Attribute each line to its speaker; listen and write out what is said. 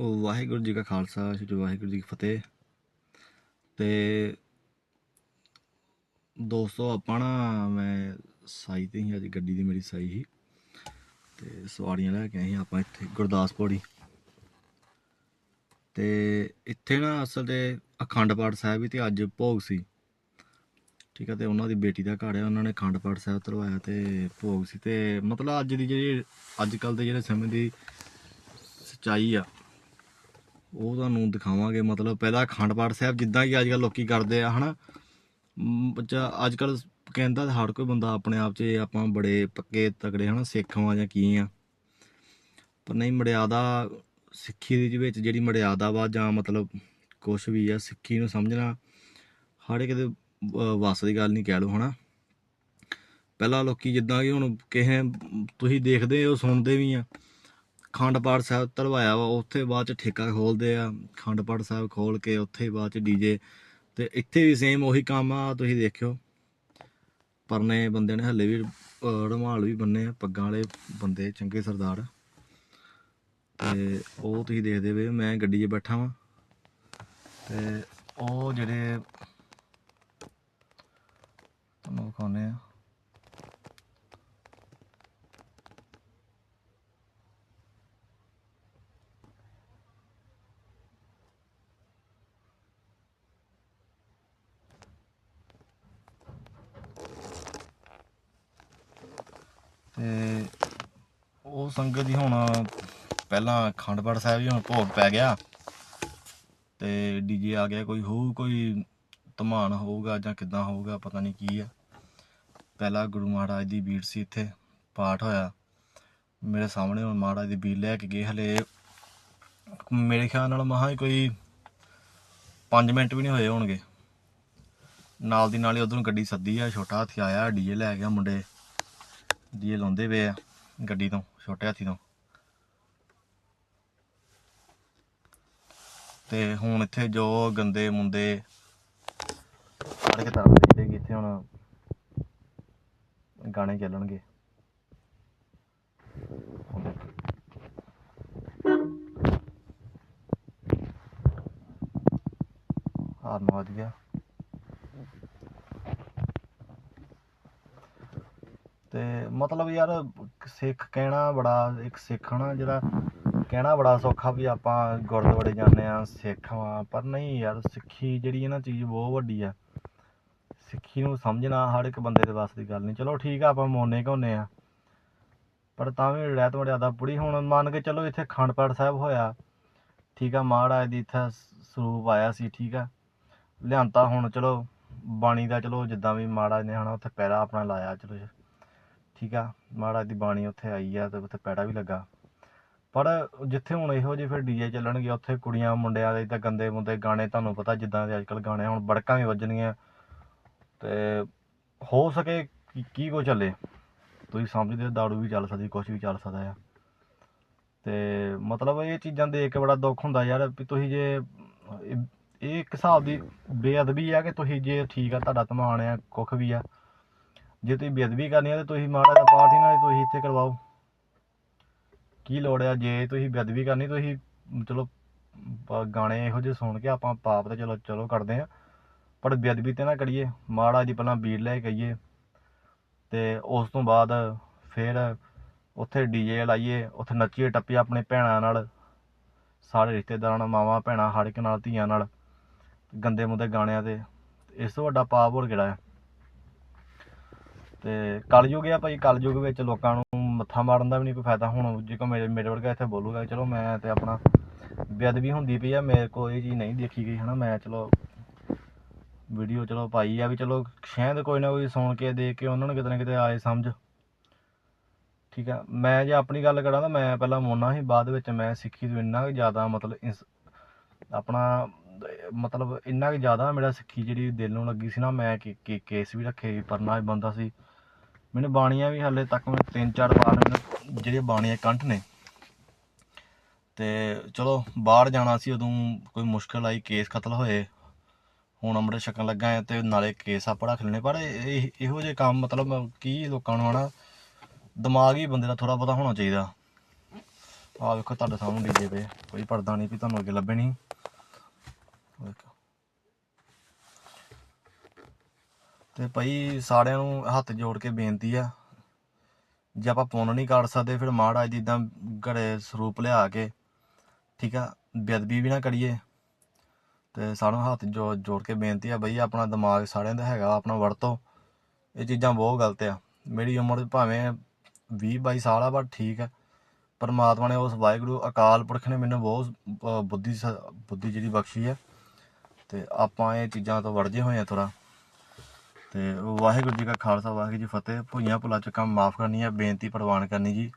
Speaker 1: ਵਾਹਿਗੁਰੂ ਜੀ ਕਾ ਖਾਲਸਾ, ਸ੍ਰੀ ਵਾਹਿਗੁਰੂ ਜੀ ਕੀ ਫਤਿਹ। ਤੇ ਦੋਸਤੋ, ਆਪਾਂ ਨਾ, ਮੈਂ ਸਾਈ ਤੇ ਹੀ, ਅੱਜ ਗੱਡੀ ਦੀ ਮੇਰੀ ਸਾਈ ਸੀ। ਤੇ ਸਵਾਰੀਆਂ ਲੈ ਕੇ ਆਏ ਸੀ ਆਪਾਂ ਇੱਥੇ, ਗੁਰਦਾਸਪੁਰ ਹੀ। ਤੇ ਇੱਥੇ ਨਾ, ਅਸਲ ਤੇ ਅਖੰਡ ਪਾਠ ਸਾਹਿਬ ਵੀ ਤੇ ਅੱਜ ਭੋਗ ਸੀ। ਠੀਕ ਹੈ ਤੇ ਉਹਨਾਂ ਦੀ ਬੇਟੀ ਦਾ ਘਰ ਹੈ ਉਹਨਾਂ ਨੇ ਅਖੰਡ ਪਾਠ ਸਾਹਿਬ ਤਰਵਾਇਆ ਤੇ ਭੋਗ ਸੀ। ਤੇ ਮਤਲਬ ਅੱਜ ਦੀ ਜਿਹੜੀ, ਅੱਜ ਕੱਲ ਦੇ ਜਿਹੜੇ ਸਮੇਂ ਦੀ ਸੱਚਾਈ ਆ ਉਹ ਤੁਹਾਨੂੰ ਦਿਖਾਵਾਂਗੇ ਮਤਲਬ ਪਹਿਲਾਂ ਅਖੰਡ ਪਾਠ ਸਾਹਿਬ ਜਿੱਦਾਂ ਕਿ ਅੱਜ ਕੱਲ ਲੋਕੀ ਕਰਦੇ ਆ ਹਨਾ? ਮ, ਬੱਚਾ ਅੱਜ ਕੱਲ ਕਹਿੰਦਾ ਹਰ ਕੋਈ ਬੰਦਾ ਆਪਣੇ ਆਪ 'ਚ ਆਪਾਂ ਬੜੇ ਪੱਕੇ ਤਕੜੇ ਹਨਾ? ਸਿੱਖ ਵਾਂ ਜਾਂ ਕੀ ਆ। ਪਰ ਨਹੀਂ ਮਰਿਆਦਾ ਸਿੱਖੀ ਦੇ ਵਿੱਚ ਜਿਹੜੀ ਮਰਿਆਦਾ ਵਾ ਜਾਂ ਮਤਲਬ ਕੁਝ ਵੀ ਆ ਸਿੱਖੀ ਨੂੰ ਸਮਝਣਾ ਹਰ ਇੱਕ ਦੇ ਅਹ, ਵੱਸ ਦੀ ਗੱਲ ਨਹੀਂ ਕਹਿ ਲਓ ਹਨਾ? ਪਹਿਲਾਂ ਲੋਕੀ ਜਿੱਦਾਂ ਕਿ ਹੁਣ ਕਿਸੇ ਤੁਸੀਂ ਦੇਖਦੇ ਹੋ ਸੁਣਦੇ ਵੀ ਆ। ਖੰਡ ਪਾਠ ਸਾਹਿਬ ਧਰਵਾਇਆ ਵਾ, ਉੱਥੇ ਬਾਅਦ ਚ ਠੇਕਾ ਖੋਲਦੇ ਆ ਖੰਡ ਪਾਠ ਸਾਹਿਬ ਖੋਲ ਕੇ ਉੱਥੇ ਬਾਅਦ ਚ ਡੀਜੇ ਤੇ ਇੱਥੇ ਵੀ ਸੇਮ ਉਹੀ ਕੰਮ ਆ, ਤੁਸੀਂ ਦੇਖਿਓ। ਪਰਨੇ ਬੰਦੇ ਨੇ ਹੱਲੇ ਵੀ ਰੁਮਾਲ ਵੀ ਬੰਨੇ ਆ, ਪੱਗਾਂ ਵਾਲੇ ਬੰਦੇ, ਚੰਗੇ ਸਰਦਾਰ। ਤੇ ਉਹ ਤੁਸੀਂ ਦੇਖਦੇ ਵੇ ਮੈਂ ਗੱਡੀ 'ਚ ਬੈਠਾ ਵਾਂ। ਤੇ ਉਹ ਜਿਹੜੇ ਤੁਹਾਨੂੰ ਵਿਖਾਉਂਦੇ ਆ। ਤੇ ਉਹ ਸੰਗਤ ਜੀ ਹੁਣ ਪਹਿਲਾਂ ਅਖੰਡ ਸਾਹਿਬ ਜੀ ਹੁਣ ਭੋਗ ਪੈ ਗਿਆ ਤੇ ਡੀਜੇ ਆ ਗਿਆ, ਕੋਈ ਹੋਊ, ਕੋਈ ਧਮਾਨ ਹੋਊਗਾ ਜਾਂ ਕਿੱਦਾਂ ਹੋਊਗਾ, ਪਤਾ ਨਹੀਂ ਕੀ ਆ। ਪਹਿਲਾਂ ਗੁਰੂ ਮਹਾਰਾਜ ਦੀ ਬੀੜ ਸੀ ਇੱਥੇ, ਪਾਠ ਹੋਇਆ। ਮੇਰੇ ਸਾਹਮਣੇ ਹੁਣ ਮਹਾਰਾਜ ਦੀ ਬੀੜ ਲੈ ਕੇ ਗਏ, ਹਲੇ ਮੇਰੇ ਖਿਆਲ ਨਾਲ ਮਹਾ ਹੀ ਕੋਈ 5 ਮਿੰਟ ਵੀ ਨਹੀਂ ਹੋਏ ਹੋਣਗੇ। ਨਾਲ ਦੀ ਨਾਲ ਹੀ ਉਧਰੋਂ ਗੱਡੀ ਸੱਦੀ ਆ, ਛੋਟਾ ਹਾਥੀ ਆਇਆ, ਡੀਜੇ ਲੈ ਗਿਆ ਮੁੰਡੇ। ਡੀਏ ਲਾਉਂਦੇ ਪਏ ਆ ਗੱਡੀ ਤੋਂ, ਛੋਟੇ ਹਾਥੀ ਤੋਂ। ਤੇ ਹੁਣ ਇੱਥੇ ਜੋ ਗੰਦੇ ਮੁੰਡੇ ਹਰ ਇੱਕ ਤਰ੍ਹਾਂ ਦੇ ਕਿ ਇੱਥੇ ਹੁਣ ਗਾਣੇ ਚੱਲਣਗੇ। ਹਾਰਨ ਵੱਜ ਗਿਆ ਤੇ ਮਤਲਬ ਯਾਰ ਸਿੱਖ ਕਹਿਣਾ ਬੜਾ ਇੱਕ ਸਿੱਖ ਨਾ ਜਿਹੜਾ ਕਹਿਣਾ ਬੜਾ ਸੌਖਾ ਵੀ ਆਪਾਂ ਗੁਰਦੁਆਰੇ ਜਾਂਦੇ ਆ ਸਿੱਖ ਵਾਂ ਪਰ ਨਹੀਂ ਯਾਰ ਸਿੱਖੀ ਜਿਹੜੀ ਹੈ ਨਾ ਚੀਜ਼ ਬਹੁਤ ਵੱਡੀ ਆ। ਸਿੱਖੀ ਨੂੰ ਸਮਝਣਾ ਹਰ ਇੱਕ ਬੰਦੇ ਦੇ ਵੱਸ ਦੀ ਗੱਲ ਨਹੀਂ। ਚਲੋ ਠੀਕ ਆ, ਆਪਾਂ ਮੋਨੇ ਘਾਉਨੇ ਆ। ਪਰ ਤਾਂ ਵੀ ਰਹਿਤ ਮਰਿਆਦਾ ਪੂਰੀ ਹੁਣ ਮੰਨ ਕੇ ਚਲੋ ਇੱਥੇ ਅਖੰਡ ਪਾਠ ਸਾਹਿਬ ਹੋਇਆ। ਠੀਕ ਆ, ਮਹਾਰਾਜ ਦੀ ਇੱਥੇ ਸਰੂਪ ਆਇਆ ਸੀ, ਠੀਕ ਆ। ਲਿਆਂਤਾ ਹੁਣ, ਚਲੋ ਬਾਣੀ ਦਾ ਚਲੋ ਜਿੱਦਾਂ ਵੀ ਮਹਾਰਾਜ ਨੇ ਹਨਾ, ਉੱਥੇ ਪੈਰਾ ਆਪਣਾ ਲਾਇਆ, ਚਲੋ ਠੀਕ ਆ, ਮਹਾਰਾਜ ਦੀ ਬਾਣੀ ਉੱਥੇ ਆਈ ਆ ਤੇ ਉੱਥੇ ਪੈੜਾ ਵੀ ਲੱਗਾ। ਪਰ ਜਿੱਥੇ ਹੁਣ ਇਹੋ ਜਿਹੇ ਫਿਰ ਡੀਜੇ ਚੱਲਣਗੇ, ਉੱਥੇ ਕੁੜੀਆਂ, ਮੁੰਡਿਆਂ ਦੇ ਤਾਂ ਗੰਦੇ ਮੁੰਦੇ ਗਾਣੇ ਤੁਹਾਨੂੰ ਪਤਾ ਜਿੱਦਾਂ ਦੇ ਅੱਜਕੱਲ ਗਾਣੇ, ਹੁਣ ਬੜਕਾਂ ਵੀ ਵੱਜਣੀਆਂ ਤੇ ਹੋ ਸਕੇ ਕੀ- ਕੀ ਕੋ ਚੱਲੇ। ਤੁਸੀਂ ਸਮਝਦੇ ਹੋ ਦਾਰੂ ਵੀ ਚੱਲ ਸਕਦੀ ਕੁਝ ਵੀ ਚੱਲ ਸਕਦਾ ਆ। ਤੇ ਮਤਲਬ ਇਹ ਚੀਜ਼ਾਂ ਦੇਖ ਕੇ ਬੜਾ ਦੁੱਖ ਹੁੰਦਾ ਯਾਰ ਵੀ ਤੁਸੀਂ ਜੇ ਇਹ ਇਹ ਇੱਕ ਹਿਸਾਬ ਦੀ ਬੇਅਦਬੀ ਆ ਕਿ ਤੁਸੀਂ ਜੇ ਠੀਕ ਆ, ਤੁਹਾਡਾ ਧਮਾਨ ਆ, ਕੁੱਖ ਵੀ ਆ। ਜੇ ਤੁਸੀਂ ਬੇਅਦਬੀ ਕਰਨੀ ਆ ਤਾਂ ਤੁਸੀਂ ਮਾੜਾ ਜਿਹਾ ਪਾਠ ਹੀ ਨਾ ਤੁਸੀਂ ਇੱਥੇ ਕਰਵਾਓ। ਕੀ ਲੋੜ ਆ? ਜੇ ਤੁਸੀਂ ਬੇਅਦਬੀ ਕਰਨੀ, ਤੁਸੀਂ ਚਲੋ ਗਾਣੇ ਇਹੋ ਜਿਹੇ ਸੁਣ ਕੇ ਆਪਾਂ ਪਾਪ ਤੇ ਚਲੋ ਚਲੋ ਕਰਦੇ ਆ। ਪਰ ਬੇਅਦਬੀ ਤੇ ਨਾ ਕਰੀਏ। ਮਾੜਾ ਜੀ ਪਹਿਲਾਂ ਬੀੜ ਲੈ ਕੇ ਆਈਏ ਤੇ ਉਸ ਤੋਂ ਬਾਅਦ ਫਿਰ ਉੱਥੇ ਡੀਜੇ ਲਾਈਏ, ਉੱਥੇ ਨੱਚੀਏ ਟੱਪੀਏ ਆਪਣੇ ਭੈਣਾਂ ਨਾਲ, ਸਾਰੇ ਰਿਸ਼ਤੇਦਾਰਾਂ ਨਾਲ, ਮਾਵਾਂ, ਭੈਣਾਂ, ਹਰ ਇੱਕ ਨਾਲ, ਧੀਆਂ ਨਾਲ, ਗੰਦੇ ਮੁੰਦੇ ਗਾਣਿਆਂ ਤੇ। ਇਸ ਤੋਂ ਵੱਡਾ ਪਾਪ ਹੋਰ ਕਿਹੜਾ ਹੈ ਤੇ ਕਲਯੁਗ ਆ ਭਾਈ, ਕਲਯੁਗ ਵਿੱਚ ਲੋਕਾਂ ਨੂੰ ਮੱਥਾ ਮਾਰਨ ਦਾ ਵੀ ਨਹੀਂ ਕੋਈ ਫਾਇਦਾ ਹੁਣ, ਜੇ ਕੋ ਮੇਰੇ ਮੇਰੇ ਵਰਗਾ ਇੱਥੇ ਬੋਲੂਗਾ ਚਲੋ ਮੈਂ ਤੇ ਆਪਣਾ ਬੇਅਦਬੀ ਹੁੰਦੀ ਪਈ ਆ, ਮੇਰੇ ਕੋਲ ਇਹ ਚੀਜ਼ ਨਹੀਂ ਦੇਖੀ ਗਈ, ਹਨਾ, ਮੈਂ ਚਲੋ ਵੀਡੀਓ ਚਲੋ ਪਾਈ ਆ ਵੀ ਚਲੋ ਸ਼ਾਇਦ ਕੋਈ ਨਾ ਕੋਈ ਸੁਣ ਕੇ, ਦੇਖ ਕੇ ਉਹਨਾਂ ਨੂੰ ਕਿਤੇ ਨਾ ਕਿਤੇ ਆਏ ਸਮਝ। ਠੀਕ ਆ, ਮੈਂ ਜੇ ਆਪਣੀ ਗੱਲ ਕਰਾਂ ਤਾਂ ਮੈਂ ਪਹਿਲਾਂ ਮੋਨਾ ਸੀ, ਬਾਅਦ ਵਿੱਚ ਮੈਂ ਸਿੱਖੀ ਤੋਂ ਇੰਨਾ ਕੁ ਜ਼ਿਆਦਾ ਮਤਲਬ ਇਸ ਆਪਣਾ ਮਤਲਬ ਇੰਨਾ ਕੁ ਜ਼ਿਆਦਾ ਮੇਰਾ ਸਿੱਖੀ ਜਿਹੜੀ ਦਿਲ ਨੂੰ ਲੱਗੀ ਸੀ ਨਾ, ਮੈਂ ਕੇ- ਕੇ- ਕੇਸ ਵੀ ਰੱਖੇ ਪਰਨਾ ਵੀ ਬੰਦਾ ਸੀ। ਮੈਨੂੰ ਬਾਣੀਆਂ ਵੀ ਹਾਲੇ ਤੱਕ ਮੈਂ ਤਿੰਨ ਚਾਰ ਵਾਰ ਮੈਨੂੰ ਜਿਹੜੀਆਂ ਬਾਣੀਆਂ ਕੰਠ ਨੇ। ਤੇ ਚਲੋ, ਬਾਹਰ ਜਾਣਾ ਸੀ, ਉਦੋਂ ਕੋਈ ਮੁਸ਼ਕਲ ਆਈ, ਕੇਸ ਕਤਲ ਹੋਏ। ਹੁਣ ਅੰਮ੍ਰਿਤ ਛਕਣ ਲੱਗਾ ਹੈ ਤੇ ਨਾਲੇ ਕੇਸ ਆਪਾਂ ਰੱਖ ਲੈਣੇ, ਪਰ ਇਹ- ਇਹ- ਇਹੋ ਜਿਹੇ ਕੰਮ ਮਤਲਬ ਕੀ ਲੋਕਾਂ ਨੂੰ ਹਨਾ, ਦਿਮਾਗ ਹੀ ਬੰਦੇ ਦਾ ਥੋੜਾ ਬਹੁਤਾ ਹੋਣਾ ਚਾਹੀਦਾ। ਆਹ ਵੇਖੋ ਤੁਹਾਡੇ ਸਾਹਮਣੇ ਡੀਜੇ ਪਏ ਕੋਈ ਪਰਦਾ ਨਹੀਂ ਵੀ ਤੁਹਾਨੂੰ ਅੱਗੇ ਲੱਭੇ ਨਹੀਂ ਵੇਖੋ। ਤੇ ਭਾਈ ਸਾਰਿਆਂ ਨੂੰ ਹੱਥ ਜੋੜ ਕੇ ਬੇਨਤੀ ਆ। ਜੇ ਆਪਾਂ ਪੁੰਨ ਨਹੀਂ ਕਰ ਸਕਦੇ, ਫਿਰ ਮਹਾਰਾਜ ਦੀ ਇਦਾਂ ਘਰੇ ਸਰੂਪ ਲਿਆ ਕੇ, ਠੀਕ ਆ, ਬੇਅਦਬੀ ਵੀ ਨਾ ਕਰੀਏ। ਤੇ ਸਾਨੂੰ ਹੱਥ ਜੋ ਜੋੜ ਕੇ ਬੇਨਤੀ ਆ ਬਈ, ਆਪਣਾ ਦਿਮਾਗ ਸਾਰਿਆਂ ਦਾ ਹੈਗਾ, ਆਪਣਾ ਵਰਤੋ। ਇਹ ਚੀਜ਼ਾਂ ਬਹੁਤ ਗਲਤ ਆ। ਮੇਰੀ ਉਮਰ ਭਾਵੇਂ 20 22 ਸਾਲ ਆ, ਪਰ ਠੀਕ ਆ। ਪਰਮਾਤਮਾ ਨੇ ਉਸ ਵਾਹਿਗੁਰੂ, ਅਕਾਲ ਪੁਰਖ ਨੇ ਮੈਨੂੰ ਬਹੁਤ ਬੁੱਧੀ ਸ- ਬੁੱਧੀ ਜਿਹੜੀ ਬਖਸ਼ੀ ਆ। ਤੇ ਆਪਾਂ ਇਹ ਚੀਜ਼ਾਂ ਤੋਂ ਵਰਜੇ ਹੋਏ ਆ ਥੋੜਾ ਤੇ ਵਾਹਿਗੁਰੂ ਜੀ ਕਾ ਖਾਲਸਾ, ਵਾਹਿਗੁਰੂ ਜੀ ਕੀ ਫਤਿਹ। ਭੁਈਆਂ ਭੁਲਾ ਚੁੱਕਾ ਮਾਫ ਕਰਨੀ ਹੈ ਬੇਨਤੀ ਪ੍ਰਵਾਨ ਕਰਨੀ ਜੀ।